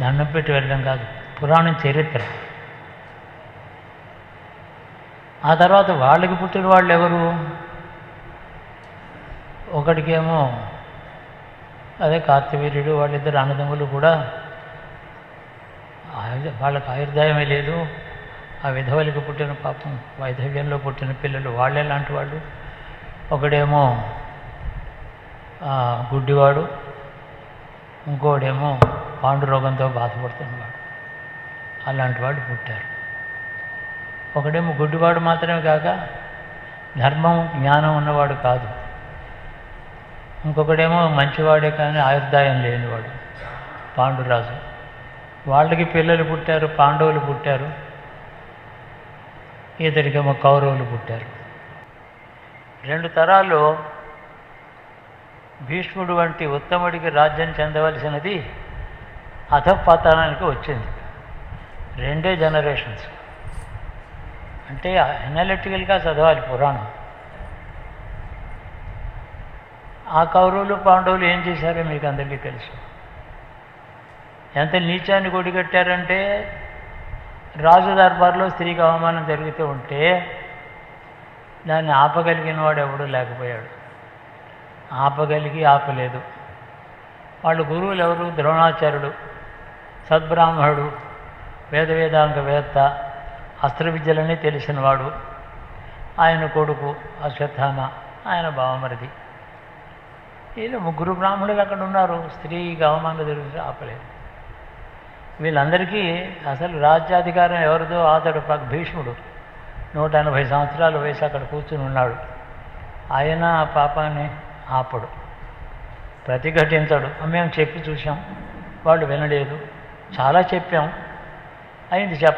దండం పెట్టి వెళ్ళడం కాదు పురాణం చరిత్ర. ఆ తర్వాత వాళ్ళకి పుట్టిన వాళ్ళు ఎవరు? ఒకడికేమో అదే కార్తవీర్యుడు వాళ్ళిద్దరు అన్నదమ్ములు కూడా ఆయుధ వాళ్ళకి ఆయుర్దాయమే లేదు. ఆ విధవలకి పుట్టిన పాపం వైధవ్యంలో పుట్టిన పిల్లలు వాళ్ళే లాంటి వాళ్ళు. ఒకడేమో గుడ్డివాడు ఇంకోడేమో పాండురోగంతో బాధపడుతున్నవాడు. అలాంటి వాళ్ళు పుట్టారు. ఒకడేమో గుడ్డివాడు మాత్రమే కాక ధర్మం జ్ఞానం ఉన్నవాడు కాదు. ఇంకొకడేమో మంచివాడే కానీ ఆయుర్దాయం లేనివాడు పాండురాజు. వాళ్ళకి పిల్లలు పుట్టారు పాండవులు పుట్టారు ఇతడికేమో కౌరవులు పుట్టారు. రెండు తరాల్లో భీష్ముడు వంటి ఉత్తముడికి రాజ్యం చెందవలసినది అధపతనానికి వచ్చింది. రెండే జనరేషన్స్ అంటే ఎనలిటికల్గా చదవాలి పురాణం. ఆ కౌరవులు పాండవులు ఏం చేశారో మీకు అందరికీ తెలుసు. ఎంత నీచాన్ని కొడిగట్టారంటే రాజు దర్బార్లో స్త్రీకి అవమానం జరుగుతూ ఉంటే దాన్ని ఆపగలిగిన వాడు ఎవడూ లేకపోయాడు. ఆపగలిగి ఆపలేదు. వాళ్ళు గురువులు ఎవరు? ద్రోణాచార్యుడు సద్బ్రాహ్మణుడు వేద వేదాంగ వేత్త అస్త్ర విద్యలన్నీ తెలిసినవాడు. ఆయన కొడుకు అశ్వత్థామ ఆయన బావమరిది. వీళ్ళు ముగ్గురు బ్రాహ్మణులు అక్కడ ఉన్నారు? స్త్రీకి అవమానం జరిగితే ఆపలేదు. వీళ్ళందరికీ అసలు రాజ్యాధికారం ఎవరిదో అతడు భీష్ముడు. నూట ఎనభై సంవత్సరాల వయసు అక్కడ కూర్చుని ఉన్నాడు. ఆయన ఆ పాపాన్ని ఆపడు. ప్రతిఘటించడు. మేము చెప్పి చూసాం వాళ్ళు వినలేదు. చాలా చెప్పాం. అయింది చెప్ప